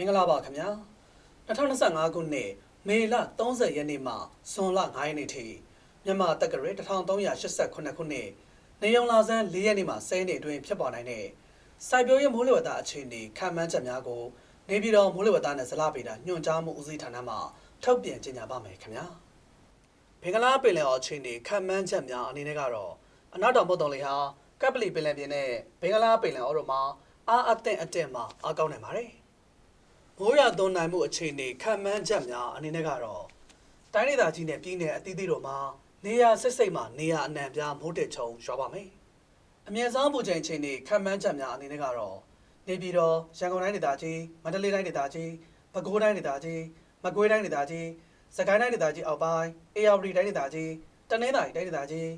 မင်္ဂလာပါခင်ဗျာ2025ခုနှစ်မေလ30ရက်နေ့မှဇွန်လ9ရက်နေ့ထိမြန်မာတက္ကရာ1388ခုနှစ်နေုံလာဆန်း4ရက်နေ့မှ10ရက်နေ့အတွင်းဖြစ်ပေါ်နိုင်တဲ့စိုက်ပျိုးရေးမိုးလေဝသအခြေအနေခံမှန်းချက်များကိုနေပြည်တော်မိုးလေဝသနဲ့ဇလပေတာညွှန်ကြားမှုဦးစီးဌာနမှထုတ်ပြန်ကြေညာပါမယ်ခင်ဗျာဘင်္ဂလားပင်လယ်အော်အခြေအနေခံမှန်းချက်များအနေနဲ့ကတော့အနောက်တောင်ဘက်တော်လေဟာကပ်ပလီပင်လယ်ပြင်နဲ့ဘင်္ဂလားပင်လယ်အော်တို့မှာအားအသင့်အတင့်မှအားကောင်းနိုင်ပါတယ် မိုးရသွန်းနိုင်မှုအခြေအနေခံမှန်းချက်များအနေနဲ့ကတော့တိုင်းဒေသကြီးနဲ့ပြည်နယ်အသီးသီးတို့မှာနေရာစစ်စိတ်မှနေရာအနှံပြားမိုးတက်ချုံရွာပါမယ်။အမြင့်ဆုံးပူချိန်အခြေအနေခံမှန်းချက်များအနေနဲ့ကတော့နေပြည်တော်ရန်ကုန်တိုင်းဒေသကြီးမန္တလေးတိုင်းဒေသကြီးပဲခူးတိုင်းဒေသကြီးမကွေးတိုင်းဒေသကြီးစကိုင်းတိုင်းဒေသကြီးအောက်ပိုင်းအေရဝတီတိုင်းဒေသကြီးတနင်္သာရီတိုင်းဒေသကြီး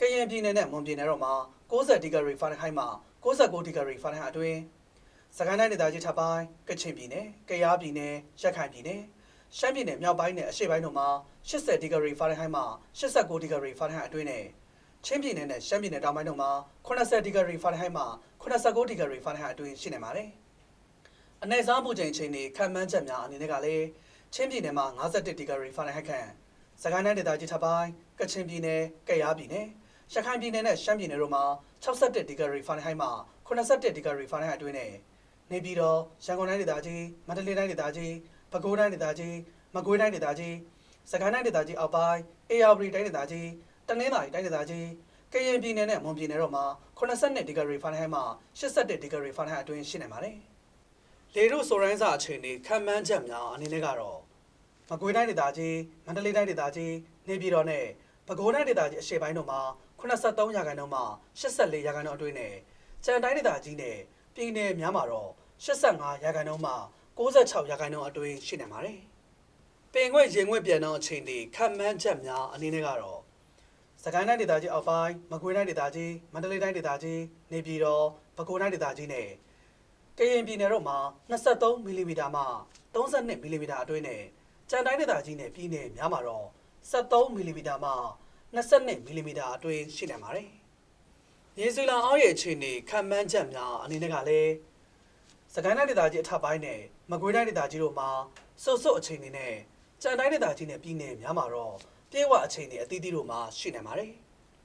ကရင်ပြည်နယ်နဲ့မွန်ပြည်နယ်တို့မှာ60ဒီဂရီဖာရင်ဟိုက်မှ69ဒီဂရီဖာရင်ဟိုက်အတွင်း စကိုင်းတိုင်းဒေသကြီးထပ်ပိုင်းကချင်ပြည်နယ်၊ကယားပြည်နယ်၊ရခိုင်ပြည်နယ်၊ရှမ်းပြည်နယ်မြောက်ပိုင်းနဲ့အရှေ့ပိုင်းတို့မှာ80ဒီဂရီဖာရင်ဟိုက်မှ89ဒီဂရီဖာရင်ဟိုက်အတွင်းနဲ့ချင်းပြည်နယ်နဲ့ရှမ်းပြည်နယ်တောင်ပိုင်းတို့မှာ80ဒီဂရီဖာရင်ဟိုက်မှ89ဒီဂရီဖာရင်ဟိုက်အတွင်းရှိနေပါတယ်။အနေစားမှုချိန်ချိန်တွေခံမှန်းချက်များအနေနဲ့ကလည်းချင်းပြည်နယ်မှာ51ဒီဂရီဖာရင်ဟိုက်ခန့်စကိုင်းတိုင်းဒေသကြီးထပ်ပိုင်းကချင်ပြည်နယ်၊ကယားပြည်နယ်၊ရခိုင်ပြည်နယ်နဲ့ရှမ်းပြည်နယ်တို့မှာ61ဒီဂရီဖာရင်ဟိုက်မှ81ဒီဂရီဖာရင်ဟိုက်အတွင်းနဲ့ နေပြည်တော်ရန်ကုန်တိုင်းဒေသကြီးမန္တလေးတိုင်းဒေသကြီးပဲခူးတိုင်းဒေသကြီးမကွေးတိုင်းဒေသကြီးစကိုင်းတိုင်းဒေသကြီးအောက်ပိုင်းအေရဝတီတိုင်းဒေသကြီးတနင်္သာရီတိုင်းဒေသကြီးကရင်ပြည်နယ်နဲ့မွန်ပြည်နယ်တို့မှာ82ဒီဂရီဖာရင်ဟိုက်မှ81ဒီဂရီဖာရင်ဟိုက်အတွင်းရှိနေပါတယ်။လေတို့ဆိုရိုင်းစာအခြေအနေခံမှန်းချက်များအနေနဲ့ကတော့မကွေးတိုင်းဒေသကြီးမန္တလေးတိုင်းဒေသကြီးနေပြည်တော်နဲ့ပဲခူးတိုင်းဒေသကြီးအရှေ့ပိုင်းတို့မှာ83ရာခိုင်နှုန်းမှ84ရာခိုင်နှုန်းအတွင်းနဲ့ကြံတိုင်းဒေသကြီးနဲ့ ပြည်နယ်များမှာတော့85ရာခိုင်နှုန်းမှ96ရာခိုင်နှုန်းအတွင်းရှိနေပါတယ်။ပင်ခွင့်ရင်ခွင့်ပြန်တော့အချိန်ဒီခံမှန်းချက်များအနေနဲ့ကတော့စကိုင်းတိုင်းဒေသကြီးအောက်ပိုင်းမကွေးတိုင်းဒေသကြီးမန္တလေးတိုင်းဒေသကြီးနေပြည်တော်ပဲခူးတိုင်းဒေသကြီးနဲ့ကရင်ပြည်နယ်တို့မှာ23မီလီမီတာမှ32မီလီမီတာအတွင်းနဲ့ကြံတိုင်းဒေသကြီးနဲ့ပြည်နယ်များမှာတော့73မီလီမီတာမှ22မီလီမီတာအတွင်းရှိနေပါတယ်။ ရေဆွေလာအောက်ရဲ့အခြေအနေခံမှန်းချက်များအနေနဲ့ကလည်းစကိုင်းတိုင်းဒေသကြီးအထက်ပိုင်းနဲ့မကွေးတိုင်းဒေသကြီးတို့မှာစုပ်စုပ်အချိန်တွေနဲ့ကြံတိုင်းဒေသကြီးနဲ့ပြည်နယ်များမှာတော့ပြေဝအချိန်တွေအသီးသီးတို့မှာရှိနေပါတယ်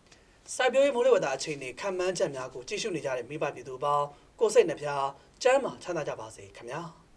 ။စိုက်ပျိုးရေးမိုးလေဝသအချိန်တွေခံမှန်းချက်များကိုကြည့်ရှုနေကြတဲ့မိဘပြည်သူပေါင်းကိုယ်စိတ်နှပြချမ်းသာချမ်းသာကြပါစေခင်ဗျာ။